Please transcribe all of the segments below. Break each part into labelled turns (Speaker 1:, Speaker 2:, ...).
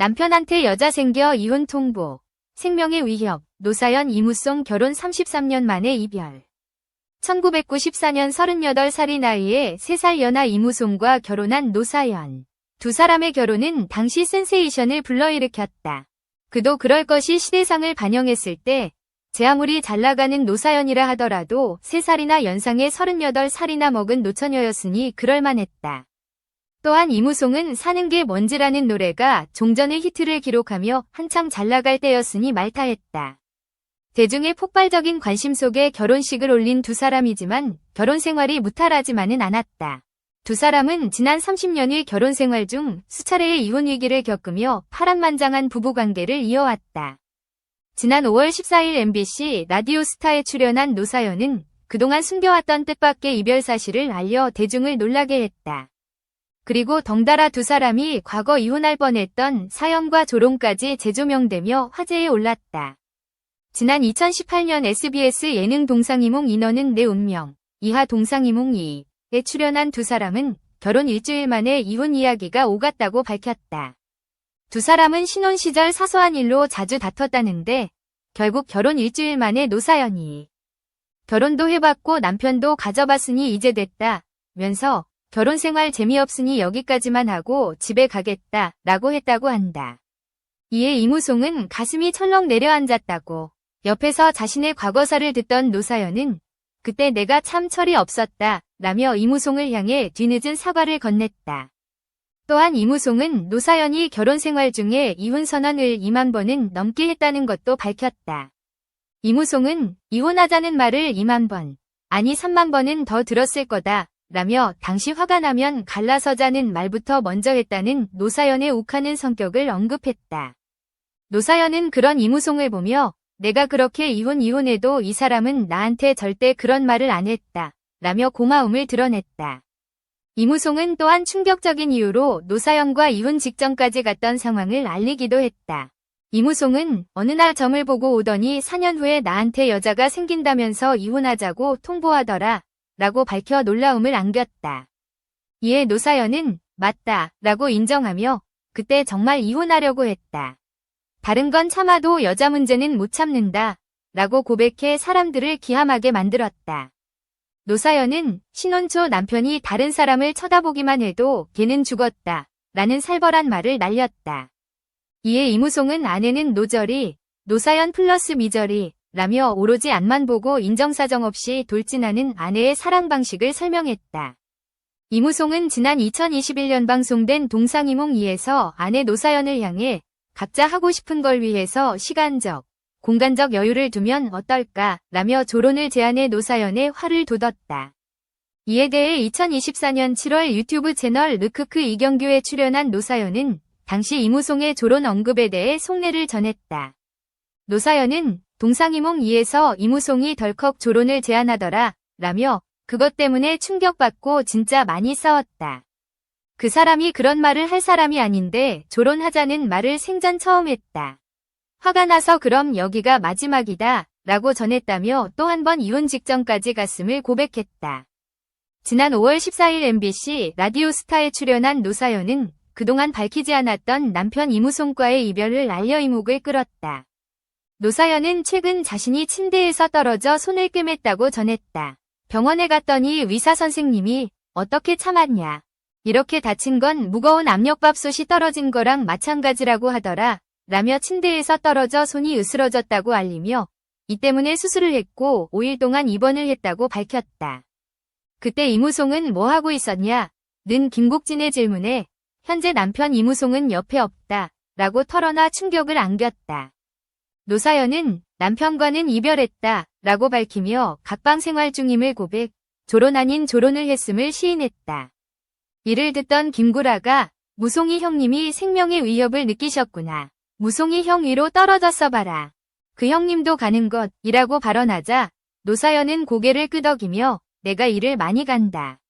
Speaker 1: 남편한테 여자 생겨 이혼 통보. 생명의 위협. 노사연 이무송 결혼 33년 만에 이별. 1994년 38살이 나이에 3살 연하 이무송과 결혼한 노사연. 두 사람의 결혼은 당시 센세이션을 불러일으켰다. 그도 그럴 것이 시대상을 반영했을 때, 제 아무리 잘 나가는 노사연이라 하더라도 3살이나 연상의 38살이나 먹은 노처녀였으니 그럴만했다. 또한 이무송은 사는 게 뭔지라는 노래가 종전의 히트를 기록하며 한창 잘 나갈 때였으니 말타했다. 대중의 폭발적인 관심 속에 결혼식을 올린 두 사람이지만 결혼 생활이 무탈하지만은 않았다. 두 사람은 지난 30년의 결혼 생활 중 수차례의 이혼 위기를 겪으며 파란만장한 부부 관계를 이어왔다. 지난 5월 14일 MBC 라디오 스타에 출연한 노사연은 그동안 숨겨왔던 뜻밖의 이별 사실을 알려 대중을 놀라게 했다. 그리고 덩달아 두 사람이 과거 이혼할 뻔했던 사연과 조롱까지 재조명되며 화제에 올랐다. 지난 2018년 SBS 예능 동상이몽 인어는 내 운명, 이하 동상이몽 2에 출연한 두 사람은 결혼 일주일 만에 이혼 이야기가 오갔다고 밝혔다. 두 사람은 신혼 시절 사소한 일로 자주 다퉜다는데 결국 결혼 일주일 만에 노사연이 결혼도 해봤고 남편도 가져봤으니 이제 됐다 면서 결혼 생활 재미없으니 여기까지만 하고 집에 가겠다 라고 했다고 한다. 이에 이무송은 가슴이 철렁 내려앉았다고 옆에서 자신의 과거사를 듣던 노사연은 그때 내가 참 철이 없었다 라며 이무송을 향해 뒤늦은 사과를 건넸다. 또한 이무송은 노사연이 결혼 생활 중에 이혼 선언을 2만 번은 넘게 했다는 것도 밝혔다. 이무송은 이혼하자는 말을 2만 번, 아니 3만 번은 더 들었을 거다 라며 당시 화가 나면 갈라서자는 말부터 먼저 했다는 노사연의 욱하는 성격을 언급했다. 노사연은 그런 이무송을 보며 내가 그렇게 이혼 이혼해도 이 사람은 나한테 절대 그런 말을 안 했다. 라며 고마움을 드러냈다. 이무송은 또한 충격적인 이유로 노사연과 이혼 직전까지 갔던 상황을 알리기도 했다. 이무송은 어느 날 점을 보고 오더니 4년 후에 나한테 여자가 생긴다면서 이혼하자고 통보하더라. 라고 밝혀 놀라움을 안겼다. 이에 노사연은 맞다. 라고 인정하며 그때 정말 이혼하려고 했다. 다른 건 참아도 여자 문제는 못 참는다. 라고 고백해 사람들을 기함하게 만들었다. 노사연은 신혼 초 남편이 다른 사람을 쳐다보기만 해도 걔는 죽었다. 라는 살벌한 말을 날렸다. 이에 이무송은 아내는 노절이, 노사연 플러스 미절이, 라며 오로지 앞만 보고 인정사정 없이 돌진하는 아내의 사랑 방식을 설명했다. 이무송은 지난 2021년 방송된 동상이몽 2에서 아내 노사연을 향해 각자 하고 싶은 걸 위해서 시간적, 공간적 여유를 두면 어떨까 라며 조론을 제안해 노사연의 화를 돋웠다. 이에 대해 2024년 7월 유튜브 채널 르크크 이경규에 출연한 노사연은 당시 이무송의 조론 언급에 대해 속내를 전했다. 노사연은 동상이몽 2에서 이무송이 덜컥 조론을 제안하더라 라며 그것 때문에 충격받고 진짜 많이 싸웠다. 그 사람이 그런 말을 할 사람이 아닌데 조론하자는 말을 생전 처음 했다. 화가 나서 그럼 여기가 마지막이다 라고 전했다며 또 한 번 이혼 직전까지 갔음을 고백했다. 지난 5월 14일 MBC 라디오 스타에 출연한 노사연은 그동안 밝히지 않았던 남편 이무송과의 이별을 알려 이목을 끌었다. 노사연은 최근 자신이 침대에서 떨어져 손을 꿰맸다고 전했다. 병원에 갔더니 의사 선생님이 어떻게 참았냐. 이렇게 다친 건 무거운 압력밥솥이 떨어진 거랑 마찬가지라고 하더라. 라며 침대에서 떨어져 손이 으스러졌다고 알리며 이 때문에 수술을 했고 5일 동안 입원을 했다고 밝혔다. 그때 이무송은 뭐 하고 있었냐? 는 김국진의 질문에 현재 남편 이무송은 옆에 없다. 라고 털어놔 충격을 안겼다. 노사연은 남편과는 이별했다. 라고 밝히며 각방 생활 중임을 고백, 조론 아닌 조론을 했음을 시인했다. 이를 듣던 김구라가 무송이 형님이 생명의 위협을 느끼셨구나. 무송이 형 위로 떨어졌어 봐라. 그 형님도 가는 것이라고 발언하자 노사연은 고개를 끄덕이며 내가 일을 많이 간다.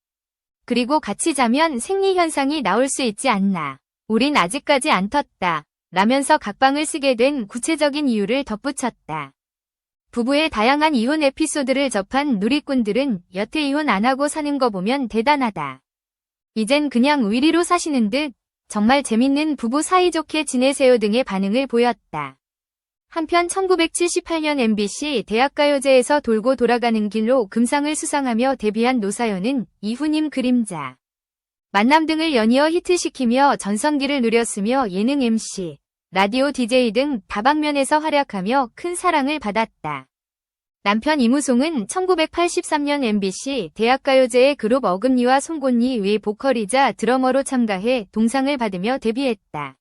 Speaker 1: 그리고 같이 자면 생리현상이 나올 수 있지 않나. 우린 아직까지 안 텄다. 라면서 각방을 쓰게 된 구체적인 이유를 덧붙였다. 부부의 다양한 이혼 에피소드를 접한 누리꾼들은 여태 이혼 안 하고 사는 거 보면 대단하다. 이젠 그냥 위리로 사시는 듯 정말 재밌는 부부 사이좋게 지내세요 등의 반응을 보였다. 한편 1978년 MBC 대학가요제에서 돌고 돌아가는 길로 금상을 수상하며 데뷔한 노사연은 이후님 그림자, 만남 등을 연이어 히트시키며 전성기를 누렸으며 예능 MC, 라디오 DJ 등 다방면에서 활약하며 큰 사랑을 받았다. 남편 이무송은 1983년 MBC 대학가요제의 그룹 어금니와 송곳니 외 보컬이자 드러머로 참가해 동상을 받으며 데뷔했다.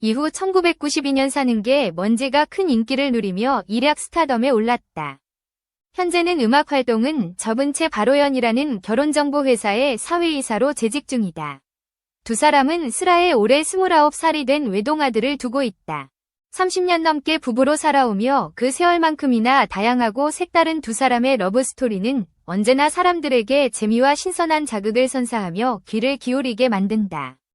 Speaker 1: 이후 1992년 사는 게 먼지가 큰 인기를 누리며 일약 스타덤에 올랐다. 현재는 음악 활동은 접은 채 바로연이라는 결혼정보회사의 사회이사로 재직 중이다. 두 사람은 슬하에 올해 29살이 된 외동아들을 두고 있다. 30년 넘게 부부로 살아오며 그 세월만큼이나 다양하고 색다른 두 사람의 러브스토리는 언제나 사람들에게 재미와 신선한 자극을 선사하며 귀를 기울이게 만든다.